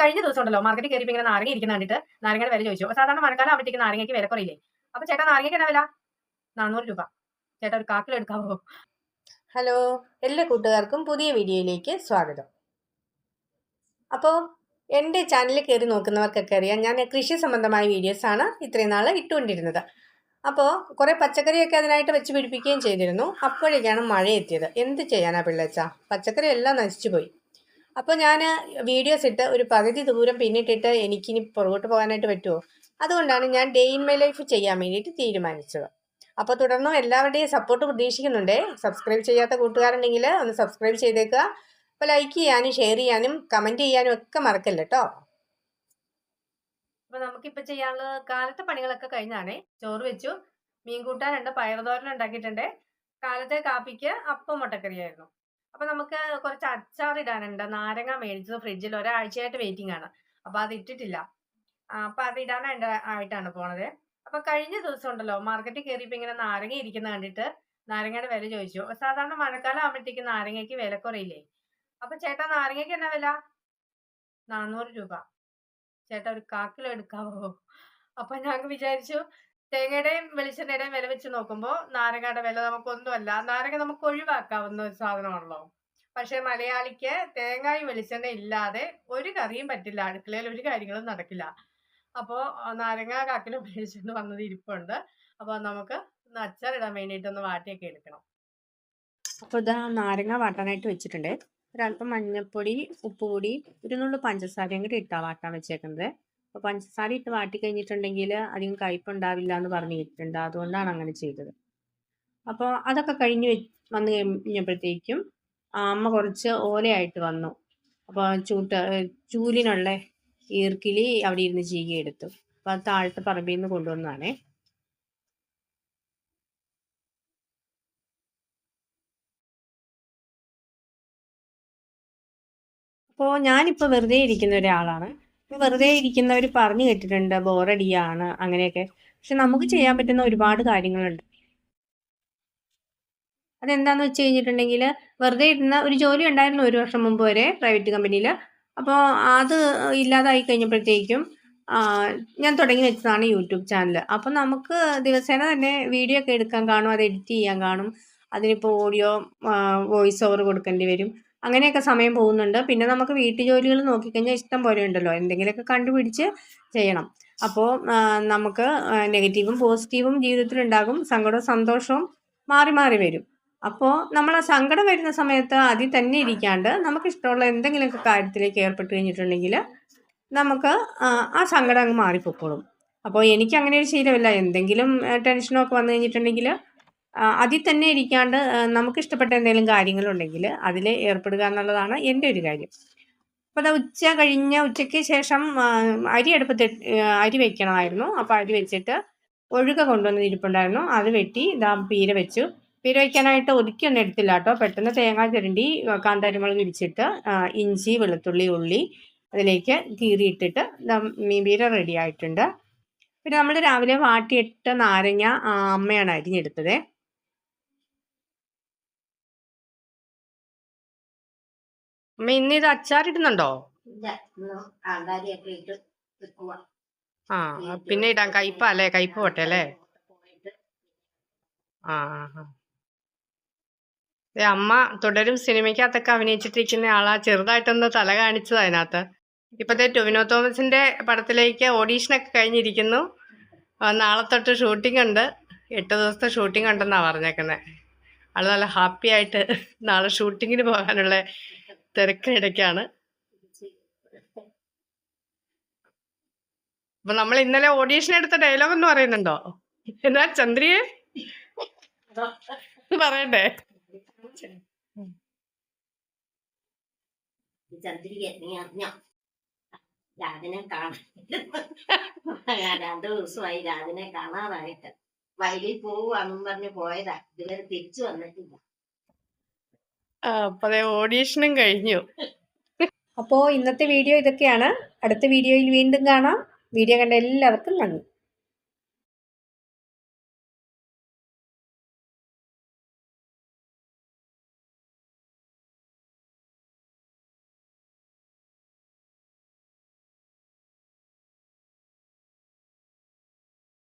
കഴിഞ്ഞ ദിവസം ഉണ്ടല്ലോ മാർക്കറ്റിൽ കയറിയപ്പോൾ ഇങ്ങനെ നാരങ്ങ ഇരിക്കുന്ന കണ്ടിട്ട് നാരങ്ങയുടെ വില ചോദിച്ചു. സാധാരണ മഴക്കാലം ആകുമ്പോഴത്തേക്ക് നാരങ്ങയ്ക്ക് വില കുറയില്ലേ? അപ്പൊ ചേട്ടാ നാരങ്ങയ്ക്ക് എന്നാ വില? നാനൂറ് രൂപ. ചേട്ടാ ഒരു കാക്കിൽ എടുക്കാവോ ഹലോ എല്ലാ കൂട്ടുകാർക്കും പുതിയ വീഡിയോയിലേക്ക് സ്വാഗതം. അപ്പോൾ എന്റെ ചാനലിൽ കയറി നോക്കുന്നവർക്കൊക്കെ അറിയാം ഞാൻ കൃഷി സംബന്ധമായ വീഡിയോസാണ് ഇത്രയും നാൾ ഇട്ടുകൊണ്ടിരുന്നത്. അപ്പോൾ കുറേ പച്ചക്കറിയൊക്കെ അതിനായിട്ട് വെച്ച് പിടിപ്പിക്കുകയും ചെയ്തിരുന്നു. അപ്പോഴേക്കാണ് മഴ എത്തിയത് എന്ത് ചെയ്യാനാ പിള്ളേച്ച? പച്ചക്കറി എല്ലാം നശിച്ചു പോയി. അപ്പോൾ ഞാൻ വീഡിയോസ് ഇട്ട് ഒരു പകുതി ദൂരം പിന്നിട്ടിട്ട് എനിക്കിനി പുറകോട്ട് പോകാനായിട്ട് പറ്റുമോ അതുകൊണ്ടാണ് ഞാൻ ഡേ ഇൻ മൈ ലൈഫ് ചെയ്യാൻ വേണ്ടിയിട്ട് തീരുമാനിച്ചത്. അപ്പോൾ തുടർന്നും എല്ലാവരുടെയും സപ്പോർട്ട് പ്രതീക്ഷിക്കുന്നുണ്ട്. സബ്സ്ക്രൈബ് ചെയ്യാത്ത കൂട്ടുകാരുണ്ടെങ്കിൽ ഒന്ന് സബ്സ്ക്രൈബ് ചെയ്തേക്കുക. അപ്പോൾ ലൈക്ക് ചെയ്യാനും ഷെയർ ചെയ്യാനും കമന്റ് ചെയ്യാനും ഒക്കെ മറക്കല്ല കേട്ടോ അപ്പോൾ നമുക്കിപ്പോൾ ചെയ്യാനുള്ള കാലത്തെ പണികളൊക്കെ കഴിഞ്ഞാണേ. ചോറ് വെച്ചു. മീൻ കൂട്ടാനുണ്ട് പയറുതോരൻ ഉണ്ടാക്കിയിട്ടുണ്ട്. കാലത്തെ കാപ്പിക്ക് അപ്പം മുട്ടക്കറിയായിരുന്നു. അപ്പൊ നമുക്ക് കുറച്ച് അച്ചാർ ഇടാനുണ്ട്. നാരങ്ങ മേടിച്ചത് ഫ്രിഡ്ജിൽ ഒരാഴ്ചയായിട്ട് വെയിറ്റിംഗ് ആണ്. അപ്പൊ അത് ഇട്ടിട്ടില്ല. അപ്പൊ അത് ഇടാനായിട്ട് ആയിട്ടാണ് പോണത്. അപ്പൊ കഴിഞ്ഞ ദിവസം ഉണ്ടല്ലോ മാർക്കറ്റിൽ കയറിയപ്പോ ഇങ്ങനെ നാരങ്ങ ഇരിക്കുന്ന കണ്ടിട്ട് നാരങ്ങയുടെ വില ചോദിച്ചു. സാധാരണ മഴക്കാലം ആകുമ്പോഴത്തേക്ക് നാരങ്ങയ്ക്ക് വില കുറയില്ലേ? അപ്പൊ ചേട്ടാ നാരങ്ങയ്ക്ക് എന്നാ വില? നാനൂറ് രൂപ. ചേട്ടാ ഒരു കാക്കിലോ എടുക്കാവോ? അപ്പൊ ഞങ്ങൾക്ക് വിചാരിച്ചു തേങ്ങയുടെയും വെളിച്ചെണ്ണയുടെയും വില വെച്ച് നോക്കുമ്പോൾ നാരങ്ങയുടെ വില നമുക്കൊന്നുമല്ല. നാരങ്ങ നമുക്ക് ഒഴിവാക്കാവുന്ന ഒരു സാധനമാണല്ലോ. പക്ഷെ മലയാളിക്ക് തേങ്ങയും വെളിച്ചെണ്ണ ഇല്ലാതെ ഒരു കറിയും പറ്റില്ല. അടുക്കളയിൽ ഒരു കാര്യങ്ങളും നടക്കില്ല. അപ്പോൾ നാരങ്ങ കാക്കിന് വെളിച്ചെണ്ണ വന്നത് ഇരിപ്പുണ്ട്. അപ്പോൾ നമുക്ക് അച്ചാറിടാൻ വേണ്ടിയിട്ടൊന്ന് വാട്ടിയൊക്കെ എടുക്കണം. അപ്പോൾ ഇതാ നാരങ്ങ വാട്ടാനായിട്ട് വെച്ചിട്ടുണ്ട്. ഒരല്പം മഞ്ഞൾപ്പൊടി ഉപ്പുപൊടി ഒരു നുള്ളു പഞ്ചസാരയും കൂടി ഇട്ടാ വാട്ടാൻ വെച്ചേക്കുന്നത്. അപ്പോൾ പഞ്ചസാര ഇട്ട് വാട്ടി കഴിഞ്ഞിട്ടുണ്ടെങ്കിൽ അധികം കയ്പുണ്ടാവില്ല എന്ന് പറഞ്ഞിട്ടുണ്ട്. അതുകൊണ്ടാണ് അങ്ങനെ ചെയ്തത്. അപ്പോൾ അതൊക്കെ കഴിഞ്ഞ് വന്നു കഴിഞ്ഞപ്പോഴത്തേക്കും അമ്മ കുറച്ച് ഓലയായിട്ട് വന്നു. അപ്പോൾ ചൂട്ട ചൂലിനുള്ള ഈർക്കിലി അവിടെ ഇരുന്ന് ചീകി അപ്പോൾ അത് താഴത്തെ പറമ്പിൽ നിന്ന് കൊണ്ടുവന്നതാണേ. അപ്പോൾ ഞാനിപ്പോൾ വെറുതെ ഇരിക്കുന്ന ഒരാളാണ്. വെറുതെ ഇരിക്കുന്നവർ പറഞ്ഞു കേട്ടിട്ടുണ്ട് ബോറടിയാണ് അങ്ങനെയൊക്കെ. പക്ഷെ നമുക്ക് ചെയ്യാൻ പറ്റുന്ന ഒരുപാട് കാര്യങ്ങളുണ്ട്. അതെന്താന്ന് വെച്ച് കഴിഞ്ഞിട്ടുണ്ടെങ്കിൽ വെറുതെ ഇരുന്ന ഒരു ജോലി ഉണ്ടായിരുന്നു ഒരു വർഷം മുമ്പ് വരെ പ്രൈവറ്റ് കമ്പനിയിൽ അപ്പോൾ അത് ഇല്ലാതായി കഴിഞ്ഞപ്പോഴത്തേക്കും ഞാൻ തുടങ്ങി വെച്ചതാണ് യൂട്യൂബ് ചാനൽ അപ്പം നമുക്ക് ദിവസേന തന്നെ വീഡിയോ ഒക്കെ എടുക്കാൻ കാണും അത് എഡിറ്റ് ചെയ്യാൻ കാണും. അതിനിപ്പോൾ ഓഡിയോ വോയിസ് ഓവർ കൊടുക്കേണ്ടി വരും. അങ്ങനെയൊക്കെ സമയം പോകുന്നുണ്ട്. പിന്നെ നമുക്ക് വീട്ടു ജോലികൾ നോക്കിക്കഴിഞ്ഞാൽ ഇഷ്ടം പോലെ ഉണ്ടല്ലോ. എന്തെങ്കിലുമൊക്കെ കണ്ടുപിടിച്ച് ചെയ്യണം. അപ്പോൾ നമുക്ക് നെഗറ്റീവും പോസിറ്റീവും ജീവിതത്തിൽ ഉണ്ടാകും സങ്കടവും സന്തോഷവും മാറി മാറി വരും. അപ്പോൾ നമ്മൾ ആ സങ്കടം വരുന്ന സമയത്ത് അതിൽ തന്നെ ഇരിക്കാണ്ട് നമുക്ക് ഇഷ്ടമുള്ള എന്തെങ്കിലുമൊക്കെ കാര്യത്തിലേക്ക് ഏർപ്പെട്ട് കഴിഞ്ഞിട്ടുണ്ടെങ്കിൽ നമുക്ക് ആ, സങ്കടം അങ്ങ് മാറിപ്പോക്കോളും. അപ്പോൾ എനിക്ക് അങ്ങനെ ഒരു ശീലമില്ല. എന്തെങ്കിലും ടെൻഷനോ ഒക്കെ വന്നു കഴിഞ്ഞിട്ടുണ്ടെങ്കിൽ അതിൽ തന്നെ ഇരിക്കാണ്ട് നമുക്ക് ഇഷ്ടപ്പെട്ട എന്തെങ്കിലും കാര്യങ്ങളുണ്ടെങ്കിൽ അതിൽ ഏർപ്പെടുക എന്നുള്ളതാണ് എന്റെ ഒരു കാര്യം. അപ്പോൾ അത് ഉച്ച കഴിഞ്ഞ ഉച്ചയ്ക്ക് ശേഷം അരി അടുപ്പത്ത് അരി വെക്കണമായിരുന്നു. അപ്പോൾ അരി വെച്ചിട്ട് ഒഴുക കൊണ്ടുവന്ന് ഇരിപ്പുണ്ടായിരുന്നു. അത് വെട്ടി ഇതാ പീര വെച്ചു. പീര വയ്ക്കാനായിട്ട് ഒതുക്കിയൊന്നും എടുത്തില്ല കേട്ടോ. പെട്ടെന്ന് തേങ്ങ ചുരണ്ടി കാന്താരിമുളക് ഇടിച്ചിട്ട് ഇഞ്ചി വെളുത്തുള്ളി ഉള്ളി അതിലേക്ക് കീറിയിട്ടിട്ട് മീൻ പീര റെഡി ആയിട്ടുണ്ട്. പിന്നെ നമ്മൾ രാവിലെ വാട്ടിയിട്ട നാരങ്ങ അമ്മയാണ് അരിഞ്ഞെടുത്തത്. അമ്മ ഇന്ന് ഇത് അച്ചാറിടുന്നുണ്ടോ ആ പിന്നെ ഇടാം. കയ്പ അല്ലേ? കയ്പ പോട്ടെ അല്ലേ? ആ. അമ്മ തുടരും. സിനിമയ്ക്കകത്തൊക്കെ അഭിനയിച്ചിട്ടിരിക്കുന്ന ആളാ. ചെറുതായിട്ടൊന്ന് തല കാണിച്ചത് അതിനകത്ത്. ഇപ്പത്തെ ടൊവിനോ തോമസിന്റെ പടത്തിലേക്ക് ഓഡീഷനൊക്കെ കഴിഞ്ഞിരിക്കുന്നു. നാളെ തൊട്ട് ഷൂട്ടിംഗ് ഉണ്ട്. എട്ട് ദിവസത്തെ ഷൂട്ടിംഗ് ഉണ്ടെന്നാ പറഞ്ഞേക്കുന്നത് ആൾ നല്ല ഹാപ്പി ആയിട്ട് നാളെ ഷൂട്ടിങ്ങിന് പോകാനുള്ള തിരക്കിനിടയ്ക്കാണ്. അപ്പൊ നമ്മൾ ഇന്നലെ ഓഡീഷൻ എടുത്ത ഡയലോഗ് എന്ന് പറയുന്നുണ്ടോ? എന്നാ ചന്ദ്രിയെ? പറയണ്ടേ രാജനെ കാണാൻ രണ്ടു ദിവസമായി രാജനെ കാണാതായിട്ട് വയലിൽ പോവാന്നും പറഞ്ഞ് പോയതാ. ഇതുവരെ തിരിച്ചു വന്നിട്ടില്ല. അപ്പൊ ഓഡീഷനും കഴിഞ്ഞു. അപ്പോൾ ഇന്നത്തെ വീഡിയോ ഇതൊക്കെയാണ്. അടുത്ത വീഡിയോയിൽ വീണ്ടും കാണാം. വീഡിയോ കണ്ട എല്ലാവർക്കും നന്ദി.